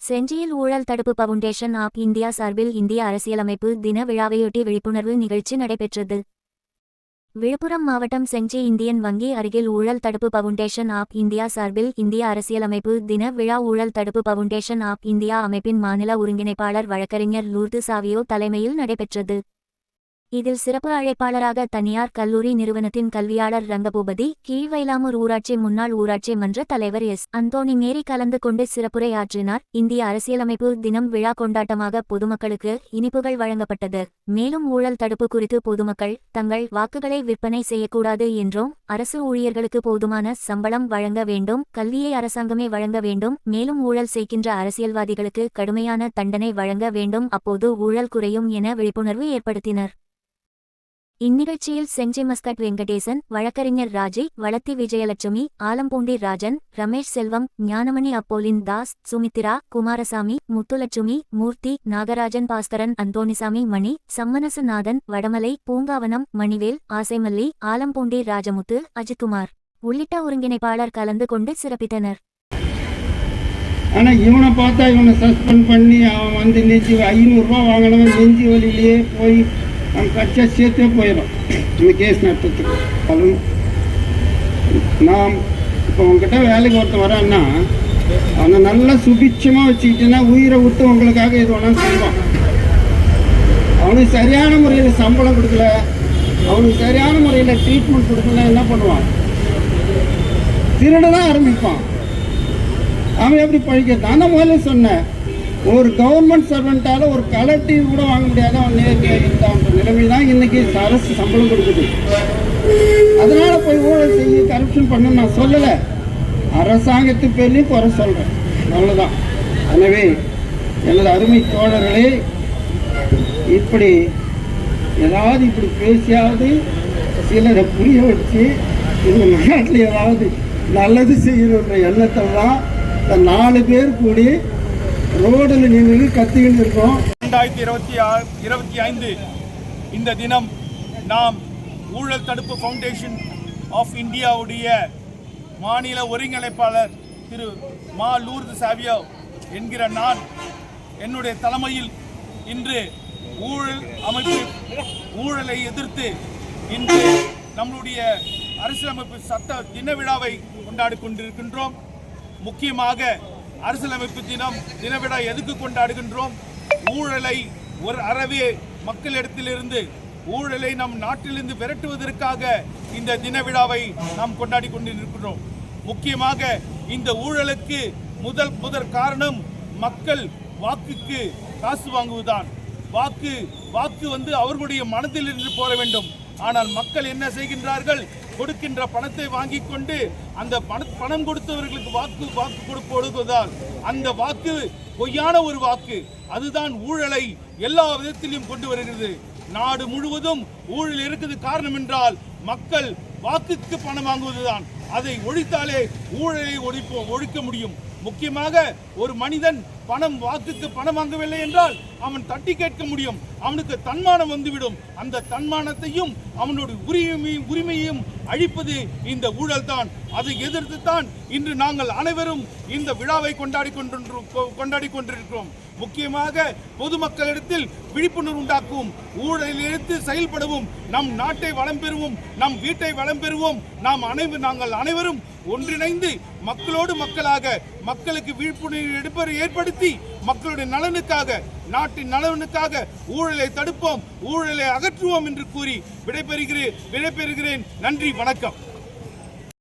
செஞ்சியில் ஊழல் தடுப்பு foundation of India சார்பில் இந்திய அரசியலமைப்பு தின விழாவையொட்டி விழிப்புணர்வு நிகழ்ச்சி நடைபெற்றது. விழுப்புரம் மாவட்டம் செஞ்சி இந்தியன் வங்கி அருகில் ஊழல் தடுப்பு பவுண்டேஷன் ஆப் இந்தியா சார்பில் இந்திய அரசியலமைப்பு தின விழா ஊழல் தடுப்பு பவுண்டேஷன் ஆப் இந்தியா அமைப்பின் மாநில ஒருங்கிணைப்பாளர் வழக்கறிஞர் லூர்து சாவியோ தலைமையில் நடைபெற்றது. இதில் சிறப்பு அழைப்பாளராக தனியார் கல்லூரி நிறுவனத்தின் கல்வியாளர் ரங்கபூபதி கீழ்வைலாமூர் ஊராட்சி முன்னாள் ஊராட்சி மன்ற தலைவர் எஸ். அந்தோனி மேரி கலந்து கொண்டு சிறப்புரை ஆற்றினார் இந்திய அரசியலமைப்பு தினம் விழா கொண்டாட்டமாக பொதுமக்களுக்கு இனிப்புகள் வழங்கப்பட்டது. மேலும் ஊழல் தடுப்பு குறித்து பொதுமக்கள் தங்கள் வாக்குகளை விற்பனை செய்யக்கூடாது என்றும் அரசு ஊழியர்களுக்கு போதுமான சம்பளம் வழங்க வேண்டும் கல்வியை அரசாங்கமே வழங்க வேண்டும் மேலும் ஊழல் செய்கின்ற அரசியல்வாதிகளுக்கு கடுமையான தண்டனை வழங்க வேண்டும் அப்போது ஊழல் குறையும் என விழிப்புணர்வு ஏற்படுத்தினர். இந்நிகழ்ச்சியில் செஞ்சி மஸ்கட் வெங்கடேசன் வழக்கறிஞர் ராஜி வளத்தி விஜயலட்சுமி ஆலம்பூண்டி ராஜன் ரமேஷ் செல்வம் ஞானமணி அப்போலின் தாஸ் சுமித்திரா குமாரசாமி முத்துலட்சுமி மூர்த்தி நாகராஜன் பாஸ்கரன் அந்தோணிசாமி மணி சம்மனசுநாதன் வடமலை பூங்காவனம் மணிவேல் ஆசைமல்லி ஆலம்பூண்டி ராஜமுத்து அஜித்குமார் உள்ளிட்ட ஒருங்கிணைப்பாளர் கலந்து கொண்டு சிறப்பித்தனர். ஆனால் இவனை பார்த்தா இவனை சஸ்பெண்ட் பண்ணி அவன் வந்து நெஞ்சு ஐநூறுரூவா வாங்கினவன் நெஞ்சு வழியிலேயே போய் அவன் கட்சியை சேர்த்தே போயிடும் இந்த கேஸ் நடத்துறதுக்கு அதுவும் நாம் இப்போ உங்ககிட்ட வேலைக்கு ஒருத்தன் வரான்னா அவனை நல்லா சுபிட்சமாக வச்சுக்கிட்டீங்கன்னா உயிரை விட்டு உங்களுக்காக இது வேணாலும் செய்வான் அவனுக்கு சரியான முறையில் சம்பளம் கொடுக்கல அவனுக்கு சரியான முறையில் ட்ரீட்மெண்ட் கொடுக்கல என்ன பண்ணுவான் திருட தான் ஆரம்பிப்பான் அவன் எப்படி பழிக்கிறது நான் முதல்ல சொன்னேன் ஒரு கவர்மெண்ட் சர்வெண்ட்டால் ஒரு கலெக்டிவ் கூட வாங்க முடியாத. இந்த நிலைமை தான் இன்னைக்கு அரசு சம்பளம் கொடுக்குது. அதனால போய் ஊழல் செய்ய கரப்ஷன் பண்ண நான் சொல்லலை. அரசாங்கத்து பேர்லையும் குறை சொல்கிறேன் அவ்வளோதான் எனவே எனது அருமை தோழர்களே இப்படி ஏதாவது இப்படி பேசியாவது சிலரை புரிய வச்சு இந்த நாட்டில் ஏதாவது நல்லது செய்யணுன்ற எண்ணத்தை தான் நாலு பேர் கூடி ரோடில் நின்று கத்திக்கிட்டு இருக்கோம். ரெண்டாயிரத்தி இருபத்தி ஆறு இருபத்தி ஐந்து இந்த தினம் நாம் ஊழல் தடுப்பு ஃபவுண்டேஷன் ஆஃப் இந்தியாவுடைய மாநில ஒருங்கிணைப்பாளர் திரு மா லூர்து சாவியோ என்கிற நான் என்னுடைய தலைமையில் இன்று ஊழல் அமைப்பு ஊழலை எதிர்த்து இன்று நம்முடைய அரசியலமைப்பு சட்ட தின விழாவை கொண்டாடி கொண்டிருக்கின்றோம். முக்கியமாக அரசியலமைப்பு தினம் தினவிடா எதுக்கு கொண்டாடுகின்றோம்? ஊழலை ஒரு அறவே மக்களிடத்திலிருந்து ஊழலை நம் நாட்டிலிருந்து விரட்டுவதற்காக இந்த தின விழாவை நாம் கொண்டாடி கொண்டிருக்கிறோம் முக்கியமாக இந்த ஊழலுக்கு முதல் முதற் காரணம் மக்கள் வாக்குக்கு காசு வாங்குவதுதான். வாக்கு வாக்கு வந்து அவர்களுடைய மனதில் இருந்து போற வேண்டும். ஆனால் மக்கள் என்ன செய்கின்றார்கள்? கொடுக்கின்ற பணத்தை வாங்கி கொண்டு அந்த பண பணம் கொடுத்தவர்களுக்கு வாக்கு வாக்கு கொடுப்பதால் அந்த வாக்கு பொய்யான ஒரு வாக்கு. அதுதான் ஊழலை எல்லா விதத்திலும் கொண்டு வருகிறது. நாடு முழுவதும் ஊழல் இருக்குது. காரணம் என்றால் மக்கள் வாக்குக்கு பணம் வாங்குவதுதான். அதை ஒழித்தாலே ஊழலை ஒழிப்போம் ஒழிக்க முடியும். முக்கியமாக ஒரு மனிதன் பணம் வாக்குக்கு பணம் வாங்கவில்லை என்றால் அவன் தட்டி கேட்க முடியும். அவனுக்கு தன்மானம் வந்துவிடும். அந்த தன்மானத்தையும் அவனுடைய உரிமையும் உரிமையையும் அழிப்பது இந்த ஊழல் தான் அதை எதிர்த்து தான் இன்று நாங்கள் அனைவரும் இந்த விழாவை கொண்டாடி கொண்டு கொண்டாடி கொண்டிருக்கிறோம். முக்கியமாக பொதுமக்களிடத்தில் விழிப்புணர்வு உண்டாக்கும் ஊழலில் எடுத்து செயல்படவும் நம் நாட்டை வளம் பெறுவோம் நம் வீட்டை வளம் பெறுவோம். நாம் அனைவரும் நாங்கள் அனைவரும் ஒன்றிணைந்து மக்களோடு மக்களாக மக்களுக்கு விழிப்புணர்வு எடுப்பதை ஏற்படுத்தி மக்களுடைய நலனுக்காக நாட்டின் நலனுக்காக ஊழலை தடுப்போம் ஊழலை அகற்றுவோம் என்று கூறி விடைபெறுகிறேன் விடைபெறுகிறேன். நன்றி வணக்கம்.